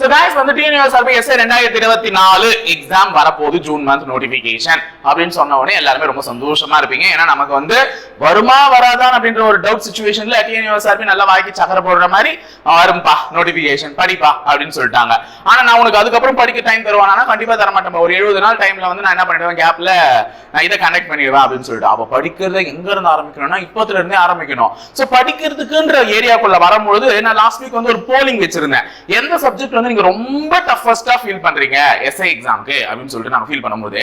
so guys வந்து TNUS RB SI ரெண்டாயிரத்தி இருபத்தி நாலு எக்ஸாம் வரப்போகுது ஜூன் மந்த் நோட்டிபிகேஷன் அப்படின்னு சொன்ன உடனே எல்லாருமே ரொம்ப சந்தோஷமா இருப்பீங்க. ஏன்னா நமக்கு வந்து வருமா வராதான் அப்படின்ற ஒரு டவுட் சுச்சுவேஷன்ல டிஎன்யூஎஸ் ஆர்பி நல்லா வாக்கி சக்கரை போடுற மாதிரி வரும்பா நோட்டிபிகேஷன் படிப்பா அப்படின்னு சொல்லிட்டாங்க. ஆனா நான் உனக்கு அதுக்கப்புறம் படிக்க டைம் தருவானா கண்டிப்பா தர மாட்டேன் ஒரு எழுபது நாள் டைம்ல வந்து நான் என்ன பண்ணிடுவேன் கேப்ல நான் இதை கனெக்ட் பண்ணிடுவேன் அப்படின்னு சொல்லிட்டு. அப்ப படிக்கிறத எங்க இருந்து ஆரம்பிக்கணும்னா இப்பத்துல இருந்தே ஆரம்பிக்கணும். சோ படிக்கிறதுக்குன்ற ஏரியாக்குள்ள வரும்பொழுது நான் லாஸ்ட் வீக் வந்து ஒரு போலிங் வச்சிருந்தேன். எந்த சப்ஜெக்ட் வந்து நீங்க ரொம்ப டஃபஸ்டா ஃபீல் பண்றீங்க. எஸ்ஐ எக்ஸாம்க்கு அப்படின்னு சொல்லிட்டு நாங்க ஃபீல் பண்ணும்போது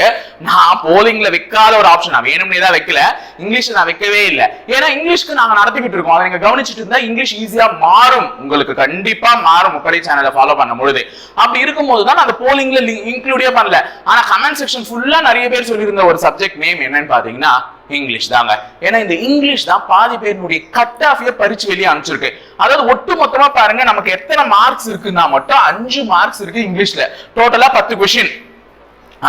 நான் போலிங்ல வைக்காத ஒரு ஆப்ஷன் நான் வேணும்னே தான் வைக்கல. இங்கிலீஷ் நான் வைக்கவே இல்லை. ஏன்னா இங்கிலீஷ்க்கு நாங்க நடத்திக்கிட்டு இருக்கோம். அதை நீங்க கவனிச்சிட்டு இருந்தா இங்கிலீஷ் ஈஸியா மாறும். உங்களுக்கு கண்டிப்பா மாறும். முப்படை சேனலை ஃபாலோ பண்ணும் பொழுது அப்படி இருக்கும்போது தான் அந்த போலிங்ல இன்க்ளூடே பண்ணல. ஆனா கமெண்ட் செக்ஷன் ஃபுல்லா நிறைய பேர் சொல்லியிருந்த ஒரு சப்ஜெக்ட் நேம் என்னன்னு பாத்தீங்கன்னா இங்கிலீஷ் தாங்க. ஏன்னா இந்த இங்கிலீஷ் தான் பாதி பேருடைய கட் ஆஃபிய பறிச்சு வெளியே அனுப்பிச்சிருக்கு. அதாவது ஒட்டு மொத்தமா பாருங்க நமக்கு எத்தனை மார்க்ஸ் இருக்குன்னா மட்டும் அஞ்சு மார்க்ஸ் இருக்கு இங்கிலீஷ்ல. டோட்டலா பத்து கொஷின்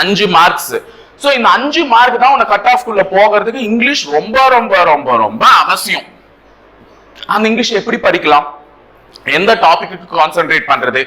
அஞ்சு மார்க்ஸ் ஸோ இந்த அஞ்சு மார்க் தான் உனக்கு கட் ஆஃப்குள்ள போகிறதுக்கு இங்கிலீஷ் ரொம்ப ரொம்ப ரொம்ப ரொம்ப அவசியம். அந்த இங்கிலீஷ் எப்படி படிக்கலாம்? எந்த டாபிக்கு கான்சென்ட்ரேட் பண்றது?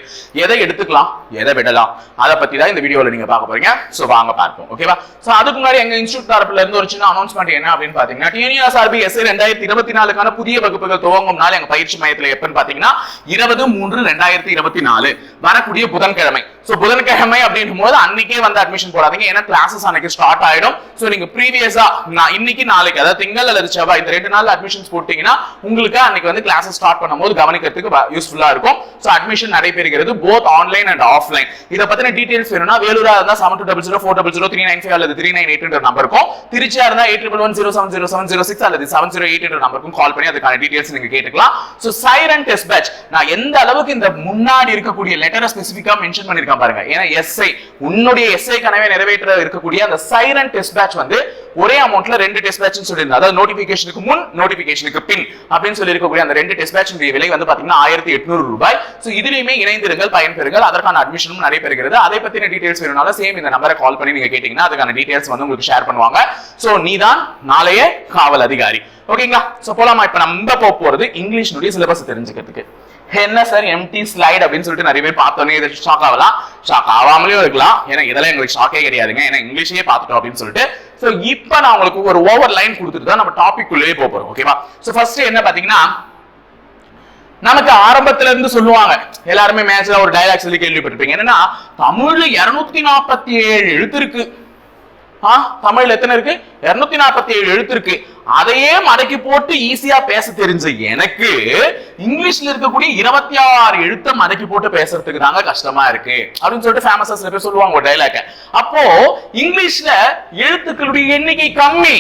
எதை எடுத்துக்கலாம்? எதை விடலாம்? அதை பத்தி தான் இந்த வீடியோல நீங்க பார்க்க போறீங்க. சோ வாங்க பார்ப்போம். ஓகேவா சோ அதுக்கு முன்னாடி எங்க இன்ஸ்டியூட் தரப்புல இருந்து ஒரு சின்ன அனௌன்ஸ்மெண்ட் என்ன அப்படின்னு பாத்தீங்கன்னா டிஎன்ஆர்பி எஸ்ஐ ரெண்டாயிரத்தி இருபத்தி நாலுக்கான புதிய வகுப்புகள் துவங்கும் நாள் எங்க பயிற்சி மையத்துல எப்பன்னு பாத்தீங்கன்னா இருபது மூன்று ரெண்டாயிரத்தி இருபத்தி நாலு. வரக்கூடிய புதன்கிழமை. ஸோ புதன்கிழமை அப்படின்னும் போது அன்னைக்கே வந்து அட்மிஷன் போடாதீங்க. ஏன்னா கிளாஸஸ் அன்னைக்கு ஸ்டார்ட் ஆயிடும். ஸோ நீங்க ப்ரீவியஸா நான் இன்னைக்கு நாளைக்கு அதாவது திங்கள் அல்லது செவ்வாய் இந்த ரெண்டு நாள் அட்மிஷன்ஸ் போட்டீங்கன்னா உங்களுக்கு அன்னைக்கு வந்து கிளாஸஸ் ஸ்டார்ட் பண்ணும்போது கவனிக்கிறதுக்கு யூஸ்ஃபுல்லா இருக்கும். ஸோ அட்மிஷன் நடைபெறுகிறது போத் ஆன்லைன் அண்ட் ஆஃப்லைன் இதை பத்தின டீடைல்ஸ் வேணும்னா வேலூரா இருந்தா seven two double zero four double zero three nine five அல்லது த்ரீ நைன் எயிட் நம்பர் இருக்கும் திருச்சியா இருந்தா eight triple one zero seven zero seven zero six அல்லது செவன் ஜீரோ எயிட் நம்பருக்கும் கால் பண்ணி அதுக்கான டீடைல்ஸ் நீங்க கேட்டுக்கலாம். ஸோ சைரன் டெஸ்ட் பேட்ச் நான் எந்த அளவுக்கு இந்த முன்னாடி இருக்கக்கூடிய லெட்டரை ஸ்பெசிஃபிக்கா மென்ஷன் பண்ணிருக்கேன் பாருங்க. ஏன்னா எஸ்ஐ உன்னுடைய எஸ்ஐ கனவை நிறைவேற்ற இருக்கக்கூடிய அந்த சைரன் டெஸ்ட் பேட்ச் வந்து ஒரே அமௌண்ட்ல ரெண்டு டெஸ்ட் பேட்ச் சொல்லியிருந்தேன் அதாவது நோட்டிபிகேஷனுக்கு முன் நோட்டிபிகேஷனுக்கு பின் அப்படின்னு சொல்லி இருக்கக்கூடிய அந்த ரெண்டு டெஸ்ட் பேட்ச் விலை வந்து பாத்தீங்கன்னா ஆயிரத்தி எட்நூறு ரூபாய். சோ இதுலயுமே இணைந்திருங்கள் பயன்பெறுங்கள். அதற்கான அட்மிஷனும் நடைபெறுகிறது அதை பத்தின டீடைல்ஸ் வேணும்னாலும் சேம் இந்த நம்பரை கால் பண்ணி நீங்க கேட்டீங்கன்னா அதுக்கான டீடைல்ஸ் வந்து உங்களுக்கு ஷேர் பண்ணுவாங்க. சோ நீதான் நாளைய காவல் அதிகாரி. ஓகேங்களா சோ போலாமா? இப்ப நம்ம போக போறது இங்கிலீஷ்னுடைய சிலபஸ் தெரிஞ்சுக்கிறதுக்கு. என்ன சார் எம்டி ஸ்லைட் அப்படின்னு சொல்லிட்டு நிறைய பேர் பார்த்தோன்னே இது ஷாக் ஆகலாம். ஷாக் ஆகாமலேயும் இருக்கலாம். ஏன்னா இதெல்லாம் எங்களுக்கு ஷாக்கே கிடையாதுங்க. ஏன்னா இங்கிலீஷே பார்த்துட்டோம் அப்படின்னு சொல்லிட்டு. ஸோ இப்போ நான் உங்களுக்கு ஒரு ஓவர் லைன் கொடுத்துட்டு தான் நம்ம டாபிக் உள்ளே போகிறோம் ஓகேவா ஸோ ஃபர்ஸ்ட் என்ன பாத்தீங்கன்னா நமக்கு ஆரம்பத்துல இருந்து சொல்லுவாங்க. எல்லாருமே மேட்ச்ல ஒரு டயலாக் சொல்லி கேள்விப்பட்டிருப்பீங்க. என்னன்னா தமிழ்ல இருநூத்தி நாற்பத்தி ஏழு எழுத்து இருக்கு. ஆ தமிழ்ல எத்தனை இருக்கு? இருநூத்தி நாற்பத்தி ஏழு எழுத்து இருக்கு. அதையே மடக்கி போட்டு ஈஸியா பேச தெரிஞ்ச எனக்கு இங்கிலீஷ்ல இருக்கக்கூடிய இருபத்தி ஆறு எழுத்தை மடக்கி போட்டு பேசுறதுக்கு தாங்க கஷ்டமா இருக்கு. அப்படின்னு சொல்லிட்டு ஃபேமஸா சில பேர் சொல்லுவாங்க டைலாக அப்போ இங்கிலீஷ்ல எழுத்துக்களுடைய எண்ணிக்கை கம்மி.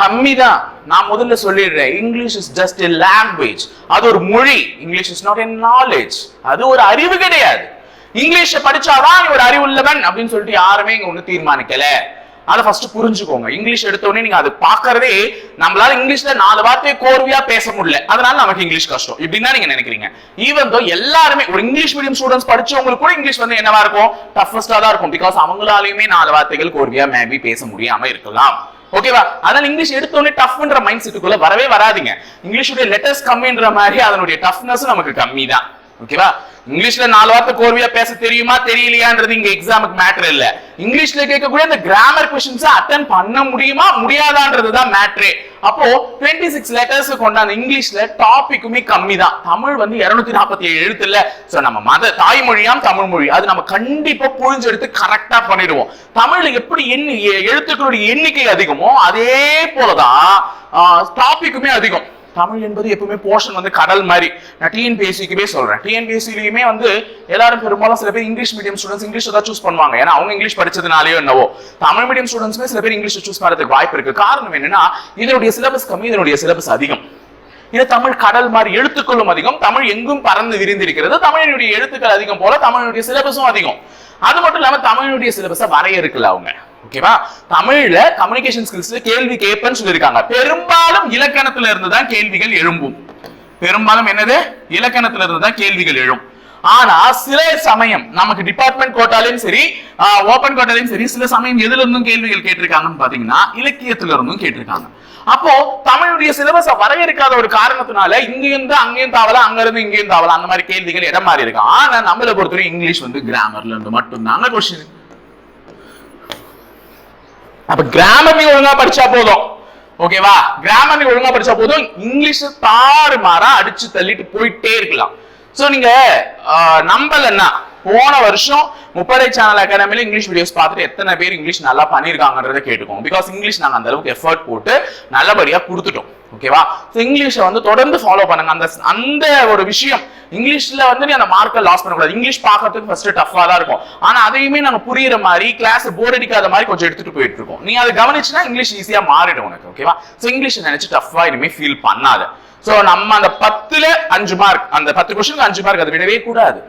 கம்மி தான் நான் முதல்ல சொல்லிடுறேன். English is just a language அது ஒரு மொழி. English is not a knowledge அது ஒரு அறிவு கிடையாது. இங்கிலீஷ படிச்சாதான் நீ ஒரு அறிவுள்ளவன் அப்படின்னு சொல்லிட்டு யாருமே இங்க ஒண்ணு தீர்மானிக்கல. அதை ஃபர்ஸ்ட் புரிஞ்சுக்கோங்க. இங்கிலீஷ் எடுத்தோடனே நீங்க அது பாக்குறதே நம்மளால இங்கிலீஷ்ல நாலு வார்த்தையை கோர்வையா பேச முடியல. அதனால நமக்கு இங்கிலீஷ் கஷ்டம். இப்படின்னா நீங்க நினைக்கிறீங்க. ஈவன் தோ எல்லாருமே ஒரு இங்கிலீஷ் மீடியம் ஸ்டூடெண்ட்ஸ் படிச்சவங்களுக்கு கூட இங்கிலீஷ் வந்து என்னவா இருக்கும்? டஃபஸ்டா தான் இருக்கும். பிகாஸ் அவங்களாலையுமே நாலு வார்த்தைகள் கோர்வையா மேபி பேச முடியாம இருக்கலாம். ஓகேவா அதனால இங்கிலீஷ் எடுத்தோடனே டஃப்ன்ற மைண்ட் செட்டுக்குள்ள வரவே வராதீங்க. இங்கிலீஷுடைய லெட்டர்ஸ் கம்மின்ற மாதிரி அதனுடைய டஃப்னஸ் நமக்கு கம்மி தான் ஓகேவா? இங்கிலீஷ்ல நாலு வார்த்தை கோர்வையா பேச தெரியுமா தெரியலையான்றது இங்க எக்ஸாமுக்கு மேட்டர் இல்ல. இங்கிலீஷ்ல கேட்கக்கூடிய அந்த கிராமர் கொஸ்டின்ஸ் அட்டன் பண்ண முடியுமா முடியாதான்றது தான் மேட்ரே அப்போ டுவெண்ட்டி சிக்ஸ் லெட்டர்ஸ் கொண்டாந்த இங்கிலீஷ்ல டாபிக்குமே கம்மி தான் தமிழ் வந்து இருநூத்தி நாற்பத்தி ஏழு எழுத்து இல்ல சோ நம்ம மத தாய்மொழியாம் தமிழ் மொழி. அது நம்ம கண்டிப்பா புழிஞ்செடுத்து கரெக்டா பண்ணிடுவோம். தமிழ் எப்படி எண்ணி எழுத்துக்களுடைய எண்ணிக்கை அதிகமோ அதே போலதான் டாபிக்குமே அதிகம். தமிழ் என்பது எப்பவுமே போர்ஷன் வந்து கடல் மாதிரி. நான் டிஎன்பிஎஸ்சிக்குமே சொல்றேன். டிஎன்பிஎஸ்சிலையுமே வந்து எல்லாரும் பெரும்பாலும் சில பேர் இங்கிலீஷ் மீடியம் ஸ்டூடெண்ட்ஸ் இங்கிலீஷ் தான் சூஸ் பண்ணுவாங்க. ஏன்னா அவங்க இங்கிலீஷ் படிச்சதுனாலயோ என்னவோ. தமிழ் மீடியம் ஸ்டூடெண்ட்ஸ்மே சில பேர் இங்கிலீஷ் சூஸ் பண்ணுறதுக்கு வாய்ப்பு இருக்கு. காரணம் என்னன்னா இதனுடைய சிலபஸ் கம்மி இதனுடைய சிலபஸ் அதிகம். இது தமிழ் கடல் மாதிரி எழுத்துக்களும் அதிகம். தமிழ் எங்கும் பறந்து விரிந்திருக்கிறது. தமிழினுடைய எழுத்துக்கள் அதிகம் போல தமிழினுடைய சிலபஸும் அதிகம். அது மட்டும் இல்லாம தமிழினுடைய சிலபஸை வரையறுக்கல அவங்க. ஓகேவா தமிழ்ல கம்யூனிகேஷன் ஸ்கில்ஸ் கேள்வி கேட்பேன்னு சொல்லியிருக்காங்க. பெரும்பாலும் இலக்கணத்துல இருந்து தான் கேள்விகள் எழும்பும். பெரும்பாலும் என்னது? இலக்கணத்துல இருந்து தான் கேள்விகள் எழும். ஆனா சில சமயம் நமக்கு டிபார்ட்மெண்ட் கோட்டாலையும் சரி ஓபன் கோட்டாலையும் சரி சில சமயம் எதுல இருந்தும் கேள்விகள் கேட்டிருக்காங்கன்னு பாத்தீங்கன்னா இலக்கியத்துல இருந்தும் கேட்டிருக்காங்க. அப்போ தமிழுடைய சிலபஸ வரையறுக்காத ஒரு காரணத்தினால இங்க இருந்து அங்கேயும் தாவலாம் அங்க இருந்து இங்கேயும் தாவலாம் அந்த மாதிரி கேள்விகள் இடம் மாறி இருக்கு ஆனா நம்மளை பொறுத்தவரைக்கும் இங்கிலீஷ் வந்து கிராமர்ல இருந்து மட்டும்தாங்க கொஸ்டின் அப்ப கிராமர் நீ ஒழுங்கா படிச்சா போதும். ஓகேவா கிராமர் நீ ஒழுங்கா படிச்சா போதும். இங்கிலீஷ் தாறு மாறா அடிச்சு தள்ளிட்டு போயிட்டே இருக்கலாம். சோ நீங்க நம்பலன்னா போன வருஷம் முப்படை சேனல் அகாடமில இங்கிலீஷ் வீடியோஸ் பார்த்துட்டு எத்தனை பேர் இங்கிலீஷ் நல்லா பண்ணியிருக்காங்கன்றத கேட்டுக்கோங்க பிகாஸ் இங்கிலீஷ் நாங்கள் அந்த அளவுக்கு எஃபர்ட் போட்டு நல்லபடியா கொடுத்துட்டோம். ஓகேவா ஸோ இங்கிலீஷை வந்து தொடர்ந்து ஃபாலோ பண்ணுங்க. அந்த அந்த ஒரு விஷயம் இங்கிலீஷ்ல வந்து நீ அந்த மார்க்கை லாஸ் பண்ணக்கூடாது. இங்கிலீஷ் பார்க்கறதுக்கு ஃபர்ஸ்ட் டஃபாக தான் இருக்கும். ஆனா அதையுமே நாங்கள் புரியுற மாதிரி கிளாஸ் போர் அடிக்காத மாதிரி கொஞ்சம் எடுத்துட்டு போயிட்டு இருக்கோம் நீ அதை கவனிச்சுன்னா இங்கிலீஷ் ஈஸியா மாறிடும் உனக்கு ஓகேவா ஸோ இங்கிலீஷ் நினைச்சு டஃபா இனிமே ஃபீல் பண்ணாத. சோ நம்ம அந்த பத்துல அஞ்சு மார்க் அந்த பத்து கொஸ்டினுக்கு அஞ்சு மார்க் அதை விடவே கூடாது.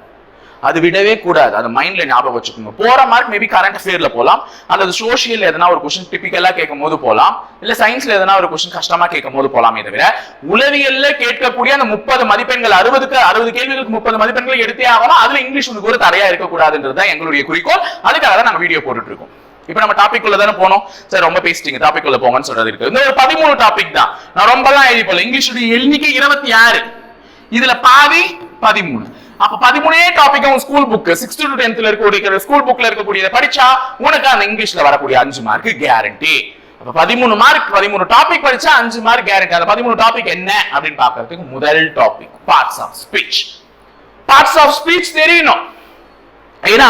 அது விடவே கூடாது. அது மைண்ட்ல ஞாபகம் வச்சுக்கோங்க. போற மார்க் மேபி கரண்ட் அஃபேர்ல போகலாம் அல்லது சோஷியல் எதனா ஒரு கொஸ்டின் டிபிக்கலா கேட்கும் போது போகலாம் இல்ல சயின்ஸ்ல எதனா ஒரு கொஸ்டின் கஷ்டமா கேட்கும் போது போலாமே தவிர உளவியல்ல கேட்கக்கூடிய அந்த முப்பது மதிப்பெண்கள் அறுபதுக்கு அறுபது கேள்விகளுக்கு முப்பது மதிப்பெண்கள் எடுத்தே ஆகணும். அதுல இங்கிலீஷ் உனக்கு ஒரு தரையா இருக்கக்கூடாதுன்றது தான் எங்களுடைய குறிக்கோள். அதுக்காக தான் நாங்க வீடியோ போட்டுட்டு இருக்கோம் இப்ப நம்ம டாபிக் உள்ள தானே போனோம்? சரி ரொம்ப பேசிட்டீங்க. டாபிக் உள்ள போங்கன்னு சொல்றது இருக்கு. இந்த ஒரு பதிமூணு டாபிக் தான். நான் ரொம்பலாம் எழுதி போல இங்கிலீஷுடைய எண்ணிக்கை இருபத்தி ஆறு. இதுல பாதி பதிமூணு. அப்ப பதிமூணே டாபிக் உங்க ஸ்கூல் புக் சிக்ஸ்த் டு டென்த்ல இருக்கக்கூடிய ஸ்கூல் புக்ல இருக்கக்கூடியதை படிச்சா உனக்கு அந்த இங்கிலீஷ்ல வரக்கூடிய அஞ்சு மார்க் கேரண்டி அப்ப பதிமூணு மார்க் பதிமூணு டாபிக் படிச்சா அஞ்சு மார்க் கேரண்டி அந்த பதிமூணு டாபிக் என்ன அப்படின்னு பாக்குறதுக்கு முதல் topic parts of speech parts of speech தெரியணும். ஏன்னா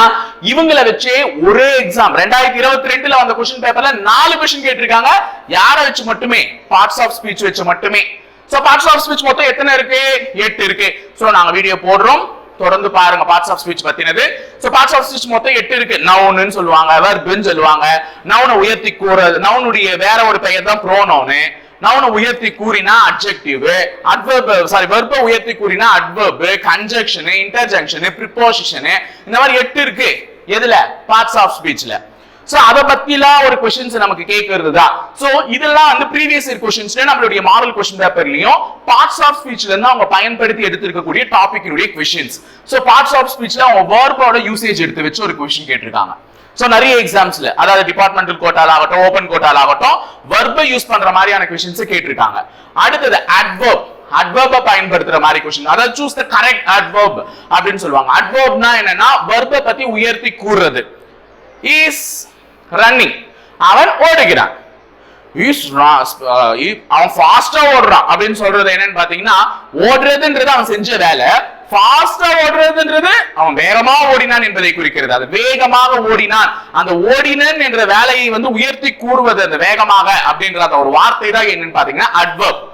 இவங்களை வச்சே ஒரே எக்ஸாம் ரெண்டாயிரத்தி இருபத்தி ரெண்டுல வந்த கொஸ்டின் பேப்பர்ல நாலு கொஸ்டின் கேட்டிருக்காங்க. யாரை வச்சு மட்டுமே? பார்ட்ஸ் ஆஃப் ஸ்பீச் வச்சு மட்டுமே. சோ பார்ட்ஸ் ஆஃப் ஸ்பீச் மொத்தம் எத்தனை இருக்கு? எட்டு இருக்கு. சோ நாங்க வீடியோ போடுறோம். தொடர்ந்து பாருங்க பார்ட்ஸ் ஆஃப் ஸ்பீச் பத்தினது. சோ பார்ட்ஸ் ஆஃப் ஸ்பீச் மொத்தம் எட்டு இருக்கு. நவுன்னு சொல்லுவாங்க வெர்புன்னு சொல்லுவாங்க. நவுனை உயர்த்தி கூறது நவுனுடைய வேற ஒரு பெயர் தான் ப்ரோனவுனு நவுனை உயர்த்தி கூறினா அட்ஜெக்டிவ் அட்வர்ப் சாரி வெர்ப உயர்த்தி கூறினா அட்வர்ப் கன்ஜெக்ஷனு இன்டர்ஜெக்ஷன் ப்ரிப்போசிஷனு இந்த மாதிரி எட்டு இருக்கு. எதுல? பார்ட்ஸ் ஆஃப் ஸ்பீச்ல சோ அத பத்திலாம் ஒரு கொஸ்டின்ஸ் நமக்கு கேட்கறது தான் சோ இதெல்லாம் வந்து ப்ரீவியஸ் இயர் கொஸ்டின்ஸ்ல நம்மளுடைய மாடல் கொஸ்டின் பேப்பர்லயும் பார்ட்ஸ் ஆஃப் ஸ்பீச்ல இருந்து அவங்க பயன்படுத்தி எடுத்திருக்கக்கூடிய டாபிக்கினுடைய கொஸ்டின்ஸ் சோ பார்ட்ஸ் ஆஃப் ஸ்பீச்ல அவங்க வேர்போட யூசேஜ் எடுத்து வச்சு ஒரு கொஸ்டின் கேட்டிருக்காங்க. சோ நிறைய எக்ஸாம்ஸ்ல அதாவது டிபார்ட்மெண்டல் கோட்டால ஆகட்டும் ஓபன் கோட்டால ஆகட்டும் வர்பை யூஸ் பண்ற மாதிரியான கொஸ்டின்ஸ் கேட்டிருக்காங்க. அடுத்தது அட்வர்ப் அட்வர்ப பயன்படுத்துற மாதிரி கொஸ்டின் அதாவது சூஸ் த கரெக்ட் அட்வர்ப் அப்படின்னு சொல்லுவாங்க. அட்வர்ப்னா என்னன்னா வர்பை பத்தி உயர்த்தி கூறுறது. இஸ் ரன்னிங் அவன் ஓடுகிறான். Uh, அவன் ஃபாஸ்டா ஓடுறான். அப்படின்னு சொல்றது என்னன்னு பாத்தீங்கன்னா ஓடுறதுன்றது அவன் செஞ்ச வேலை. ஃபாஸ்டா ஓடுறதுன்றது அவன் வேகமா ஓடினான் என்பதை குறிக்கிறது. அது வேகமாக ஓடினான். அந்த ஓடினன் என்ற வேலையை வந்து உயர்த்தி கூறுவது அந்த வேகமாக அப்படின்ற அந்த ஒரு வார்த்தை தான் என்னன்னு பாத்தீங்கன்னா அட்வர்ப்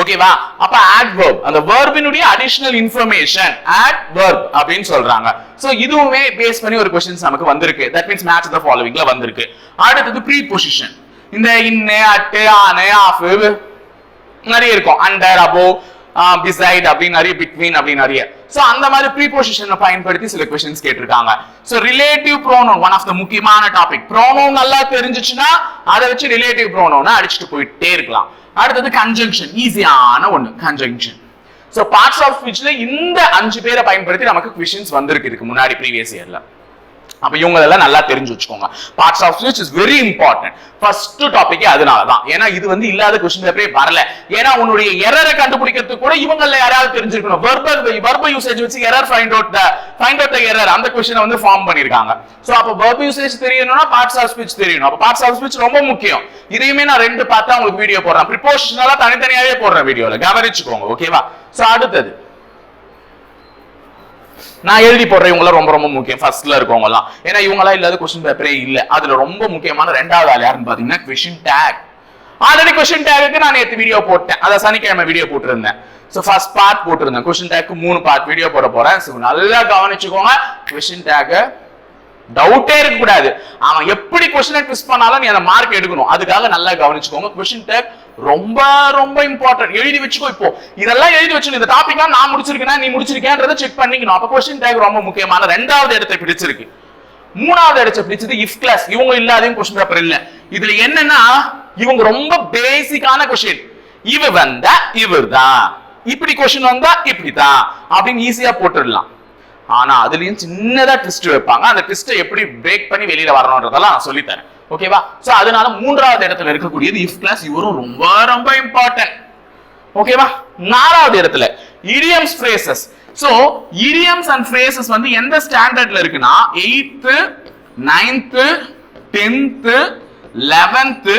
ஓகேவா அப்ப adverb அந்த வேர்பினுடைய அடிஷனல் இன்ஃபர்மேஷன் adverb அப்படின்னு சொல்றாங்க. சோ இதுவுமே பேஸ் பண்ணி ஒரு கொஸ்டின்ஸ் நமக்கு வந்திருக்கு. தட் மீன்ஸ் மேட்ச் த ஃபாலோவிங்ல வந்திருக்கு. அடுத்தது ப்ரீ பொசிஷன் இந்த இன்னு அட்டு ஆனு ஆஃப் நிறைய இருக்கும். அண்டர் அபோ Um, பிசைட் அப்படின்னு நிறைய பிட்வீன் அப்படின்னு நிறைய சோ அந்த மாதிரி ப்ரீபொசிஷனை பயன்படுத்தி சில கொஷின்ஸ் கேட்டிருக்காங்க. So relative pronoun one of the முக்கியமான டாபிக் ப்ரோனோன் நல்லா தெரிஞ்சுச்சுன்னா அதை வச்சு ரிலேட்டிவ் ப்ரோனோனை அடிச்சுட்டு போயிட்டே இருக்கலாம். அடுத்தது கன்ஜங்ஷன் ஈஸியான ஒன்று கன்ஜங்ஷன் சோ பார்ட்ஸ் ஆஃப் ஸ்பீச்ல இந்த அஞ்சு பேரை பயன்படுத்தி நமக்கு கொஷின்ஸ் வந்திருக்கு இதுக்கு முன்னாடி ப்ரீவியஸ் இயர்ல அப்ப இவங்களெல்லாம் நல்லா தெரிஞ்சு வச்சுக்கோங்க. Parts of speech is very important first டாபிக்கே அதனால தான் ஏன்னா இது வந்து இல்லாத கொஸ்டின் பேப்பரே வரல. ஏன்னா உன்னுடைய எரரை கண்டுபிடிக்கிறதுக்கு கூட இவங்கள யாராவது தெரிஞ்சிருக்கணும். வெர்பல் வெர்பல் யூசேஜ் வச்சு error find out the find out the error அந்த கொஸ்டினை வந்து ஃபார்ம் பண்ணிருக்காங்க சோ அப்ப வெர்பல் யூசேஜ் தெரியணும்னா பார்ட்ஸ் ஆஃப் ஸ்பீச் தெரியணும். அப்ப பார்ட்ஸ் ஆஃப் ஸ்பீச் ரொம்ப முக்கியம். இதையுமே நான் ரெண்டு பார்த்தா உங்களுக்கு வீடியோ போடுறேன். ப்ரிப்போஷனலா தனித்தனியாவே போடுறேன் வீடியோல கவனிச்சுக்கோங்க ஓகேவா சோ அடுத்தது. நான் எழுதி போடுறேன் இவங்களாம் ரொம்ப ரொம்ப முக்கியம். ஃபர்ஸ்ட்ல இருக்கவங்க எல்லாம் ஏன்னா இவங்களாம் இல்லாத கொஸ்டின் பேப்பரே இல்ல. அதுல ரொம்ப முக்கியமான ரெண்டாவது ஆள் யாருன்னு பாத்தீங்கன்னா கொஸ்டின் டேக் ஆல்ரெடி கொஸ்டின் டேக்கு நான் நேற்று வீடியோ போட்டேன். அதை சனிக்கிழமை வீடியோ போட்டிருந்தேன். ஸோ ஃபர்ஸ்ட் பார்ட் போட்டிருந்தேன். கொஸ்டின் டேக்கு மூணு பார்ட் வீடியோ போட போறேன். சோ நல்லா கவனிச்சுக்கோங்க. கொஸ்டின் டேக்கு டவுட்டே இருக்க கூடாது அவன் எப்படி கொஸ்டினை ட்விஸ்ட் பண்ணாலும் நீ அந்த மார்க் எடுக்கணும். அதுக்காக நல்லா கவனிச்சுக்கோங்க. கொஸ்டின் டேக் ரொம்ப ரொம்ப இம்பார்ட்டன்ட் எழுதி வச்சுக்கோ இப்போ. இதெல்லாம் எழுதி வச்சுக்கணும் இந்த டாபிக்கா நான் முடிச்சிருக்கேன் நீ முடிச்சிருக்கேன்றதை செக் பண்ணிக்கணும். அப்ப கொஸ்டின் டேக் ரொம்ப முக்கியமான ரெண்டாவது இடத்தை பிடிச்சிருக்கு. மூணாவது இடத்தை பிடிச்சது இஃப் கிளாஸ் இவங்க இல்லாதையும் கொஸ்டின் பேப்பர் இல்ல. இதுல என்னன்னா இவங்க ரொம்ப பேசிக்கான கொஸ்டின் இவ வந்தா இவர் தான் இப்படி கொஸ்டின் வந்தா இப்படிதான் அப்படின்னு ஈஸியா போட்டுடலாம். ஆனா அதுலயும் சின்னதா ட்விஸ்ட் வைப்பாங்க. அந்த ட்விஸ்ட்டை எப்படி பிரேக் பண்ணி வெளியில வரணும்ன்றதெல்லாம் நான் சொல்லித்தரேன். ஓகேவா சோ அதனால மூன்றாவது இடத்துல இருக்கக்கூடியது இஃப் கிளாஸ் இவரும் ரொம்ப ரொம்ப இம்பார்ட்டன்ட் ஓகேவா நாலாவது இடத்துல idioms phrases so idioms and phrases வந்து எந்த ஸ்டாண்டர்ட்ல இருக்குன்னா eighth ninth tenth eleventh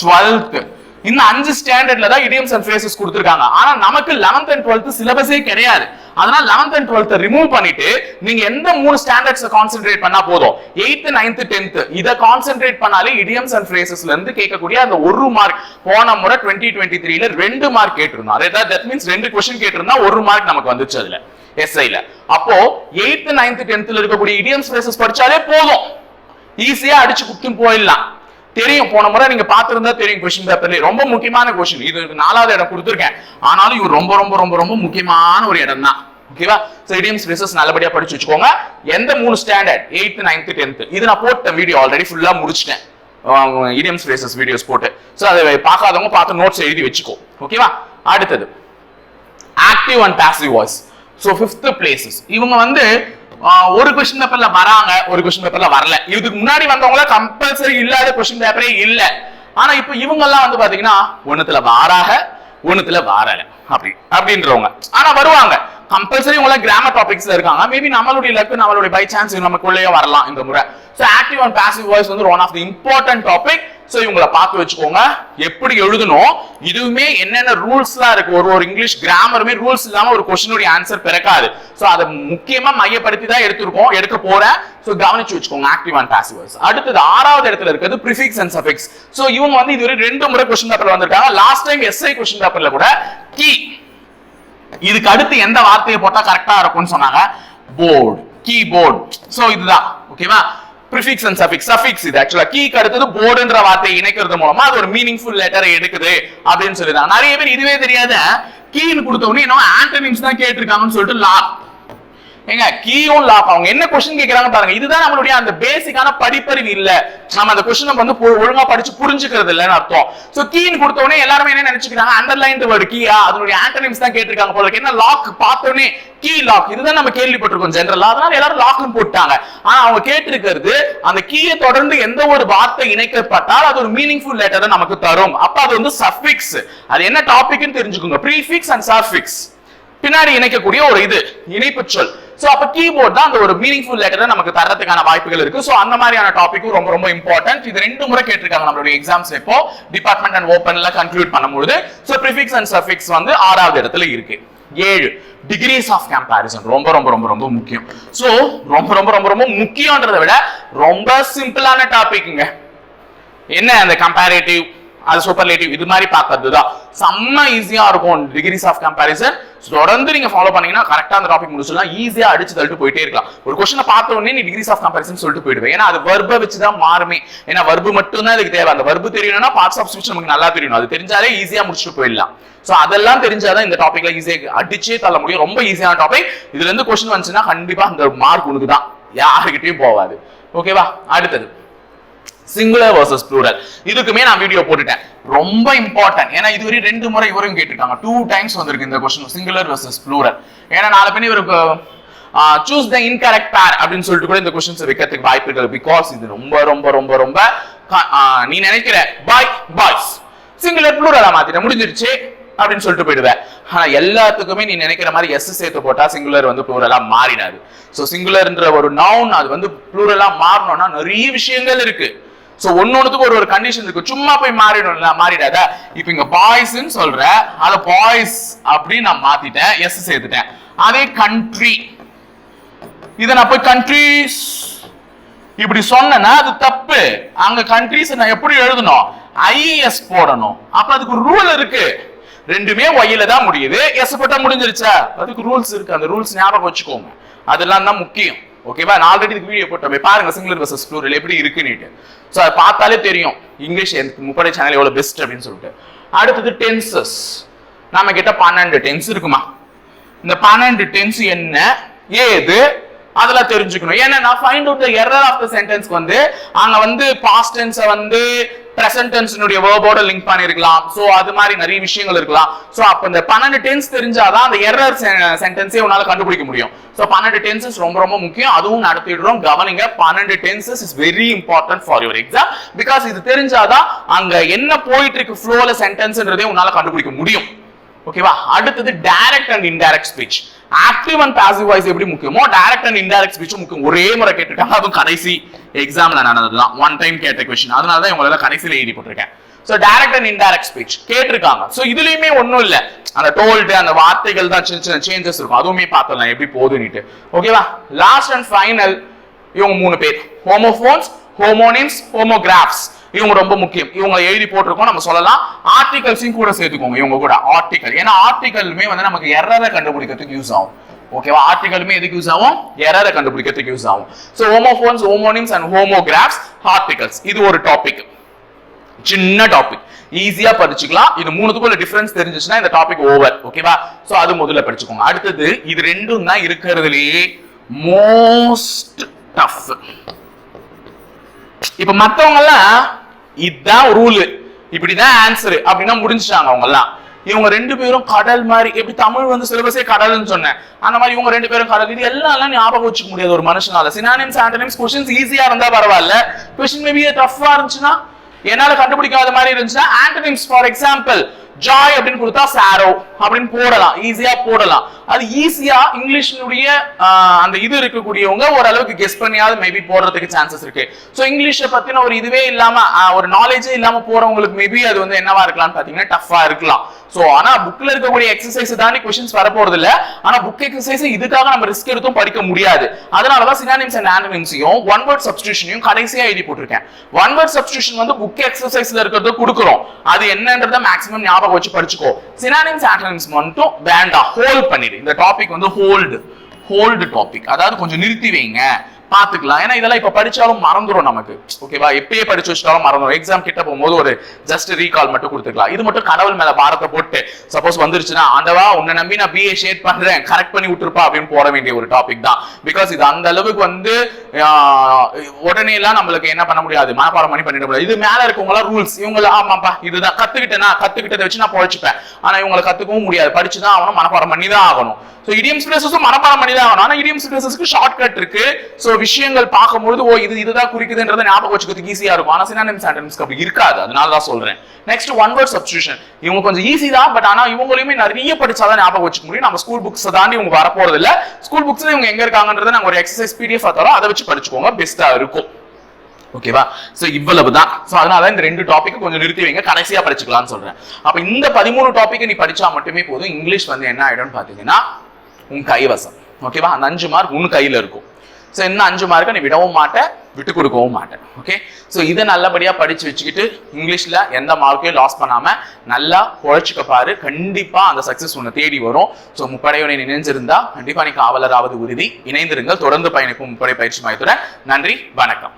twelfth இந்த அஞ்சு ஸ்டாண்டர்ட்ல தான் இடியம்ஸ் அண்ட் ஃப்ரேசஸ் கொடுத்துருக்காங்க. ஆனா நமக்கு லெவன்த் அண்ட் டுவெல்த் சிலபஸே கிடையாது. அதனால லெவன்த் அண்ட் டுவெல்த் ரிமூவ் பண்ணிட்டு நீங்க எந்த மூணு ஸ்டாண்டர்ட்ஸ் கான்சென்ட்ரேட் பண்ணா போதும்? எயித்து நைன்த் டென்த் இதை கான்சென்ட்ரேட் பண்ணாலே இடியம்ஸ் அண்ட் phrases-ல இருந்து கேட்கக்கூடிய அந்த ஒரு மார்க் போன முறை டுவெண்ட்டி டுவெண்ட்டி த்ரீல ரெண்டு மார்க் கேட்டிருந்தோம். அதே தட் மீன்ஸ் ரெண்டு கொஸ்டின் கேட்டிருந்தா ஒரு மார்க் நமக்கு வந்துச்சு அதுல எஸ்ஐல அப்போ எயித்து நைன்த் டென்த்ல இருக்கக்கூடிய இடியம்ஸ் phrases படிச்சாலே போதும். ஈஸியா அடிச்சு குத்துன்னு போயிடலாம். தெரியும். போன முறை நீங்க பாத்திருந்தா தெரியும் கொஸ்டின் பேப்பர்ல ரொம்ப முக்கியமான கொஸ்டின் இது நாலாவது இடம் கொடுத்துருக்கேன். ஆனாலும் இவர் ரொம்ப ரொம்ப ரொம்ப ரொம்ப முக்கியமான ஒரு இடம் தான் ஓகேவா சோ இடியம்ஸ் நல்லபடியா படிச்சு வச்சுக்கோங்க. எந்த மூணு ஸ்டாண்டர்ட் எயித்து நைன்த்து டென்த்து இது நான் போட்ட வீடியோ ஆல்ரெடி ஃபுல்லா முடிச்சிட்டேன். இடியம்ஸ் ரேசஸ் வீடியோஸ் போட்டு. சோ அதை பார்க்காதவங்க பார்த்து நோட்ஸ் எழுதி வச்சுக்கோ. ஓகேவா அடுத்தது. Active and passive voice so fifth places இவங்க வந்து ஒரு கொஸ்டின் பேப்பர்ல வராங்க ஒரு கொஸ்டின் பேப்பர்ல வரல. இதுக்கு முன்னாடி வந்தவங்கள கம்பல்சரி இல்லாத கொஸ்டின் பேப்பரே இல்ல. ஆனா இப்ப இவங்க எல்லாம் வந்து பாத்தீங்கன்னா ஒண்ணுத்துல வாராக ஒண்ணுத்துல வாரல. அப்படி அப்படின்றவங்க. ஆனா வருவாங்க. கம்பல்சரி உங்களை கிராமர் டாபிக்ஸ்ல இருக்காங்க. மேபி நம்மளுடைய லக்கு நம்மளுடைய பை சான்ஸ் நமக்குள்ளேயே வரலாம் இந்த முறை. So active and passive voice வந்து one of the important topic so இவங்களை பார்த்து வச்சுக்கோங்க. எப்படி எழுதணும்? இதுவுமே என்னென்ன ரூல்ஸ்லாம் இருக்கு? ஒரு ஒரு இங்கிலீஷ் கிராமருமே ரூல்ஸ் இல்லாமல் ஒரு கொஸ்டினுடைய ஆன்சர் பிறக்காது. ஸோ அதை முக்கியமா மையப்படுத்தி தான் எடுத்திருக்கோம் எடுக்க போறேன். ஸோ கவனிச்சு வச்சுக்கோங்க ஆக்டிவ் அண்ட் பாசிவர்ஸ் அடுத்தது ஆறாவது இடத்துல இருக்கிறது ப்ரிஃபிக்ஸ் அண்ட் சஃபிக்ஸ் ஸோ இவங்க வந்து இதுவரை ரெண்டு முறை கொஸ்டின் பேப்பர்ல வந்திருக்காங்க. லாஸ்ட் டைம் எஸ்ஐ கொஸ்டின் பேப்பர்ல கூட கீ இதுக்கு அடுத்து எந்த வார்த்தையை போட்டா கரெக்டா இருக்கும்னு சொன்னாங்க. போர்டு கீபோர்டு ஸோ இதுதான். ஓகேவா ப்ரிஃபிக்ஸ் அண்ட் சஃபிக்ஸ் சஃபிக்ஸ் இது ஆக்சுவலா கீக்கு அடுத்தது போர்டுன்ற வார்த்தையை இணைக்கிறது மூலமா அது ஒரு மீனிங்ஃபுல் லெட்டரை எடுக்குது அப்படின்னு சொல்லிதான். நிறைய பேர் இதுவே தெரியாத கீன்னு கொடுத்தவொடனே இன்னும் ஆண்டனிம்ஸ் தான் கேட்டிருக்காங்கன்னு சொல்லிட்டு லாக் ஏங்க கீயும் லாக் அவங்க என்ன கொஸ்டின் கேக்குறாங்க பாருங்க. இதுதான் நம்மளுடைய அந்த பேசிக்கான படிப்பறிவு இல்ல. நம்ம அந்த கொஸ்டின் வந்து ஒழுங்கா படிச்சு புரிஞ்சுக்கிறது இல்லைன்னு அர்த்தம். சோ கீன்னு கொடுத்த உடனே எல்லாருமே என்ன நினைச்சுக்கிறாங்க? Underline word கீயா? அதனுடைய ஆண்டனிம்ஸ் தான் கேட்டிருக்காங்க போல இருக்கு. என்ன லாக் பார்த்த கீ லாக் இதுதான் நம்ம கேள்விப்பட்டிருக்கோம் ஜென்ரலா அதனால எல்லாரும் லாக்னு போட்டாங்க. ஆனா அவங்க கேட்டிருக்கிறது அந்த கீயை தொடர்ந்து எந்த ஒரு வார்த்தை இணைக்கப்பட்டால் அது ஒரு மீனிங்ஃபுல் லெட்டரை நமக்கு தரும். அப்ப அது வந்து சஃபிக்ஸ் அது என்ன டாபிக்னு தெரிஞ்சுக்கோங்க. ப்ரீஃபிக்ஸ் அண்ட் சஃபிக்ஸ் பின்னாடி இணைக்கக்கூடிய ஒரு இது இணைப்பு சொல். ஸோ அப்போ கீபோர்ட் தான் அந்த ஒரு மீனிங்ஃபுல் லெட்டரை நமக்கு தரதுக்கான வாய்ப்புகள் இருக்கு. ஸோ அந்த மாதிரியான டாப்பிக்கும் ரொம்ப ரொம்ப இம்பார்ட்டன்ட் இது ரெண்டு முறை கேட்டிருக்காங்க நம்மளுடைய எக்ஸாம்ஸ் இப்போ. டிபார்ட்மெண்ட் அண்ட் ஓப்பன்ல கன்க்ளூட் பண்ணும்போது ஸோ ப்ரிஃபிக்ஸ் அண்ட் சஃபிக்ஸ் வந்து ஆறாவது இடத்துல இருக்கு. ஏழு. டிகிரிஸ் ஆஃப் கம்பேரிசன் ரொம்ப ரொம்ப ரொம்ப ரொம்ப முக்கியம். ஸோ ரொம்ப ரொம்ப ரொம்ப ரொம்ப முக்கியன்றதை விட ரொம்ப சிம்பிளான டாபிக்ங்க என்ன அந்த கம்பேரேட்டிவ் அது சூப்பர்லேட்டிவ் இது மாதிரி பார்க்கறது தான் செம்ம ஈஸியா இருக்கும் டிகிரிஸ் ஆஃப் கம்பேரிசன் தொடர்ந்து நீங்க ஃபாலோ பண்ணீங்கன்னா கரெக்டா அந்த டாபிக் முடிச்சிடலாம். ஈஸியா அடிச்சு தள்ளிட்டு போயிட்டே இருக்கலாம். ஒரு கொஸ்டினை பார்த்த உடனே நீ டிகிரிஸ் ஆஃப் கம்பேரிசன் சொல்லிட்டு போயிடுவேன். ஏன்னா அது வர்பை வச்சு தான் மாறுமே. ஏன்னா வர்பு மட்டும் தான் இதுக்கு தேவை. அந்த வர்பு தெரியணும்னா பார்ட்ஸ் ஆஃப் ஸ்பீச் நமக்கு நல்லா தெரியணும். அது தெரிஞ்சாலே ஈஸியா முடிச்சுட்டு போயிடலாம். ஸோ அதெல்லாம் தெரிஞ்சாதான் இந்த டாபிக்ல ஈஸியாக அடிச்சே தள்ள முடியும். ரொம்ப ஈஸியான டாபிக் இதுல இருந்து கொஸ்டின் வந்துச்சுன்னா கண்டிப்பா அந்த மார்க் உனக்கு தான் யாருக்கிட்டையும் போகாது ஓகேவா அடுத்தது. சிங்குலர் வர்சஸ் ப்ளூரல் இதுக்குமே நான் வீடியோ போட்டுட்டேன். ரொம்ப இம்பார்ட்டன்ட் ஏன்னா இதுவரை ரெண்டு முறை இவரும் கேட்டுட்டாங்க டூ டைம்ஸ் வந்திருக்கு இந்த கொஸ்டின் சிங்குலர் வர்சஸ் ப்ளூரல் ஏன்னா நாலு பேர் இவருக்கு சூஸ் த இன்கரெக்ட் பேர் அப்படின்னு சொல்லிட்டு கூட இந்த கொஸ்டின்ஸ் வைக்கிறதுக்கு வாய்ப்பு இருக்கு பிகாஸ் இது ரொம்ப ரொம்ப ரொம்ப ரொம்ப நீ நினைக்கிற பாய் பாய்ஸ் சிங்குலர் ப்ளூரலா மாத்திட்ட. முடிஞ்சிருச்சு அப்படின்னு சொல்லிட்டு போயிடுவேன் ஆனா எல்லாத்துக்குமே நீ நினைக்கிற மாதிரி எஸ் சேர்த்து போட்டா சிங்குலர் வந்து ப்ளூரலா மாறினாரு ஸோ சிங்குலர்ன்ற ஒரு நவுன் அது வந்து ப்ளூரலா மாறணும்னா நிறைய விஷயங்கள் இருக்கு. சோ ஒன்னொன்னுக்கு ஒரு ஒரு கண்டிஷன் இருக்கு. சும்மா போய் மாறிடும்ல மாறிடாத. இப்போ இங்க பாய்ஸ்ன்னு சொல்ற அத பாய்ஸ் அப்படின்னு நான் மாத்திட்டேன் எஸ் சேர்த்துட்டேன். அதே கண்ட்ரி இத நான் போய் கண்ட்ரீஸ் இப்படி சொன்னேன்னா அது தப்பு. அங்க கண்ட்ரிஸ் நான் எப்படி எழுதணும்? ஐஎஸ் போடணும். அப்ப அதுக்கு ரூல் இருக்கு. ரெண்டுமே ஒயில தான் முடியுது. எஸ் போட்டா முடிஞ்சிருச்சா? அதுக்கு ரூல்ஸ் இருக்கு. அந்த ரூல்ஸ் ஞாபகம் வச்சுக்கோங்க. அதெல்லாம் தான் முக்கியம். ஓகேவா நான் ஆல்ரெடி இதுக்கு வீடியோ போட்டோமே. பாருங்க சிங்குலர் வர்சஸ் ப்ளூரல் எப்படி இருக்குன்னுட்டு. ஸோ அதை பார்த்தாலே தெரியும். இங்கிலீஷ் எனக்கு முப்படை சேனல் எவ்வளோ பெஸ்ட் அப்படின்னு சொல்லிட்டு. அடுத்தது டென்சஸ் நம்ம கிட்ட பன்னெண்டு டென்ஸ் இருக்குமா? இந்த பன்னெண்டு டென்ஸ் என்ன? ஏது? அதெல்லாம் தெரிஞ்சுக்கணும். ஏன்னா நான் find out error of the சென்டென்ஸ்க்கு வந்து அங்க வந்து பாஸ்ட் டென்ஸை வந்து பிரசன்ட் டென்ஸ்னுடைய வேர்போட லிங்க் பண்ணிருக்கலாம். சோ அது மாதிரி நிறைய விஷயங்கள் இருக்கலாம். சோ அப்ப இந்த பன்னெண்டு டென்ஸ் தெரிஞ்சாதான் அந்த எரர் சென்டென்ஸே உன்னால கண்டுபிடிக்க முடியும். சோ பன்னெண்டு டென்சஸ் ரொம்ப ரொம்ப முக்கியம். அதுவும் நடத்திடுறோம். கவனிங்க பன்னெண்டு tenses is very important for your exam because இது தெரிஞ்சாதான் அங்க என்ன போயிட்டு இருக்கு ஃப்ளோல சென்டென்ஸ்ன்றதே உன்னால கண்டுபிடிக்க முடியும். ஓகேவா அடுத்தது direct and indirect speech active and passive voice எப்படி முக்கியமோ டைரக்ட் அண்ட் இன்டைரக்ட் ஸ்பீச் முக்கியம். ஒரே முறை கேட்டுட்டாங்க. அதுவும் கடைசி எக்ஸாம்ல நடந்ததுதான் ஒன் டைம் கேட்ட கொஸ்டின் அதனால தான் இவங்கள கடைசியில் எழுதி போட்டிருக்கேன். So direct and indirect speech கேட்டிருக்காங்க. ஸோ இதுலயுமே ஒன்றும் இல்ல. அந்த டோல்டு அந்த வார்த்தைகள் தான் சின்ன சின்ன சேஞ்சஸ் இருக்கும். அதுவுமே பார்த்தலாம் எப்படி போகுதுன்னுட்டு. ஓகேவா லாஸ்ட் அண்ட் ஃபைனல் இவங்க மூணு பேர். ஹோமோஃபோன்ஸ் ஹோமோனிம்ஸ் ஹோமோகிராஃப்ஸ் இவங்க ரொம்ப முக்கியம். இவங்க எழுதி போட்டிருக்கோம் நம்ம சொல்லலாம். ஆர்டிகல்ஸையும் கூட சேர்த்துக்கோங்க இவங்க கூட. ஆர்டிகல் ஏன்னா ஆர்டிகலுமே வந்து நமக்கு எரரை கண்டுபிடிக்கிறதுக்கு யூஸ் ஆகும். ஓகேவா ஆர்டிகலுமே எதுக்கு யூஸ் ஆகும்? எரரை கண்டுபிடிக்கிறதுக்கு யூஸ் ஆகும். So homophones homonyms and homographs articles இது ஒரு டாபிக் சின்ன டாபிக் ஈஸியா படிச்சுக்கலாம். இது மூணுத்துக்குள்ள டிஃபரன்ஸ் தெரிஞ்சிச்சுன்னா இந்த டாபிக் ஓவர் ஓகேவா ஸோ அது முதல்ல படிச்சுக்கோங்க. அடுத்தது இது ரெண்டும் தான் இருக்கிறதுலயே மோஸ்ட் டஃப் இப்ப மத்தவங்க எல்லாம் இதுதான் ரூல் இப்படிதான் ஆன்சர் அப்படின்னா முடிஞ்சுட்டாங்க அவங்க எல்லாம் இவங்க ரெண்டு பேரும் கடல் மாதிரி எப்படி தமிழ் வந்து சிலபஸே கடல்னு சொன்னேன். அந்த மாதிரி இவங்க ரெண்டு பேரும் கடல். இது எல்லாம் ஞாபகம் வச்சுக்க முடியாது ஒரு மனுஷனால. சினானிம்ஸ் ஆண்டனிம்ஸ் கொஸ்டின்ஸ் ஈஸியா இருந்தா பரவாயில்ல. கொஸ்டின் மேபி டஃபா இருந்துச்சுன்னா என்னால கண்டுபிடிக்காத மாதிரி இருந்துச்சுன்னா ஆண்டனிம்ஸ் ஃபார் எக்ஸாம்பிள் ஜாய் அப்படின்னு கொடுத்தா சாரோ அப்படின்னு போடலாம். ஈஸியா போடலாம். அது ஈஸியா இங்கிலீஷினுடைய அந்த இது இருக்கக்கூடியவங்க ஓரளவுக்கு கெஸ் பண்ணியாவது மேபி போடுறதுக்கு சான்சஸ் இருக்கு. ஸோ இங்கிலீஷை பத்தின ஒரு இதுவே இல்லாம ஒரு நாலேஜே இல்லாம போறவங்களுக்கு மேபி அது வந்து என்னவா இருக்கலாம்னு பாத்தீங்கன்னா டஃபா இருக்கலாம். ஸோ ஆனா புக்ல இருக்கக்கூடிய எக்ஸசைஸ் தாண்டி கொஸ்டின்ஸ் வரப்போறது இல்ல ஆனா புக் எக்ஸசைஸ் இதுக்காக நம்ம ரிஸ்க் எடுத்தும் படிக்க முடியாது. அதனாலதான் சினானிம்ஸ் அண்ட் ஆண்டனிம்ஸையும் ஒன் வேர்ட் சப்ஸ்டியூஷனையும் கடைசியா எழுதி போட்டிருக்கேன். ஒன் வேர்ட் சப்ஸ்டியூஷன் வந்து புக் எக்ஸசைஸ்ல இருக்கிறது கொடுக்குறோம். அது என்னன்றத மேக்ஸிமம் ஞாபகம் வச்சு படிச்சுக்கோ. சினானிம்ஸ் ஆண்டனிம்ஸ் மட்டும் வேண்டாம். ஹோல்ட் பண்ணிடு. இந்த டாபிக் வந்து ஹோல்டு ஹோல்டு டாபிக் அதாவது கொஞ்சம் நிறுத்தி வைங்க. பாத்துக்கலாம் ஏன்னா இதெல்லாம் இப்ப படிச்சாலும் மறந்துடும் நமக்கு. ஓகேவா எப்பயே படிச்சு வச்சாலும் மறந்துடும் எக்ஸாம் கிட்ட போகும்போது ஒரு ஜஸ்ட் ரீகால் மட்டும் கொடுத்துக்கலாம். இது மட்டும் கடவுள் மேல பாரத்தை போட்டு சப்போஸ் வந்துருச்சுன்னா ஆண்டவா உன்னை நம்பி நான் பிஏ ஷேட் பண்றேன். கரெக்ட் பண்ணி விட்டுருப்பா அப்படின்னு போட வேண்டிய ஒரு டாபிக் தான். பிகாஸ் இது அந்த அளவுக்கு வந்து உடனே எல்லாம் நம்மளுக்கு என்ன பண்ண முடியாது? மனப்பாடம் பண்ணி பண்ணிட முடியாது. இது மேல இருக்கவங்க ரூல்ஸ் இவங்கள ஆமாப்பா இதுதான். கத்துக்கிட்டேனா கத்துக்கிட்டதை வச்சு நான் பொழைச்சிப்பேன். ஆனா இவங்களை கத்துக்கவும் முடியாது. படிச்சுதான் ஆகணும் மனப்பாடம் பண்ணி தான் ஆகணும். ஸோ இடியம்ஸ் பிளேசஸும் மனப்பாடம் பண்ணி தான் ஆகணும். ஆனா இடியம்ஸ் பிளேசஸ்க்கு ஷார்ட் கட் இருக்கு. ஸோ விஷயங்கள் பார்க்கும்போது ஓ இது இதுதான் குறிக்குதுன்றத ஞாபகம் வச்சுக்கிறதுக்கு ஈஸியா இருக்கும். ஆனா சினானிம்ஸ் ஆண்டனிம்ஸ்க்கு அப்படி இருக்காது. அதனால தான் சொல்றேன். நெக்ஸ்ட் ஒன் வேர்ட் சப்ஸ்டியூஷன் இவங்க கொஞ்சம் ஈஸி தான் பட் ஆனா இவங்களையுமே நிறைய படிச்சாதான் ஞாபகம் வச்சுக்க முடியும். நம்ம ஸ்கூல் புக்ஸ் தாண்டி இவங்க வரப்போறது இல்லை ஸ்கூல் புக்ஸ் இவங்க எங்க இருக்காங்கன்றதை நாங்க ஒரு எக்ஸசைஸ் பிடிஎஃப் தரோம். அதை வச்சு படிச்சுக்கோங்க பெஸ்டா இருக்கும். ஓகேவா சோ இவ்வளவுதான். சோ அதனால இந்த ரெண்டு டாபிக் கொஞ்சம் நிறுத்தி வைங்க. கடைசியா படிச்சுக்கலாம்னு சொல்றேன். அப்ப இந்த பதிமூணு டாபிக் நீ படிச்சா மட்டுமே போதும். இங்கிலீஷ் வந்து என்ன ஆயிடும்னு பாத்தீங்கன்னா உன் கைவசம். ஓகேவா அந்த அஞ்சு மார்க் உன் கையில இருக்கும். ஸோ இன்னும் அஞ்சு மார்க்கை நீ விடவும் மாட்டேன் விட்டு கொடுக்கவும் மாட்டேன் ஓகே ஸோ இதை நல்லபடியாக படித்து வச்சுக்கிட்டு இங்கிலீஷில் எந்த மார்க்கையும் லாஸ் பண்ணாமல் நல்லா உழைச்சிக்க பாரு. கண்டிப்பாக அந்த சக்ஸஸ் உன்னை தேடி வரும். ஸோ முப்படையோனை நினைஞ்சிருந்தா கண்டிப்பாக நீ காவலராவது உறுதி. இணைந்திருங்கள். தொடர்ந்து பயணிக்கும் முப்படை பயிற்சி மையத்துடன். நன்றி. வணக்கம்.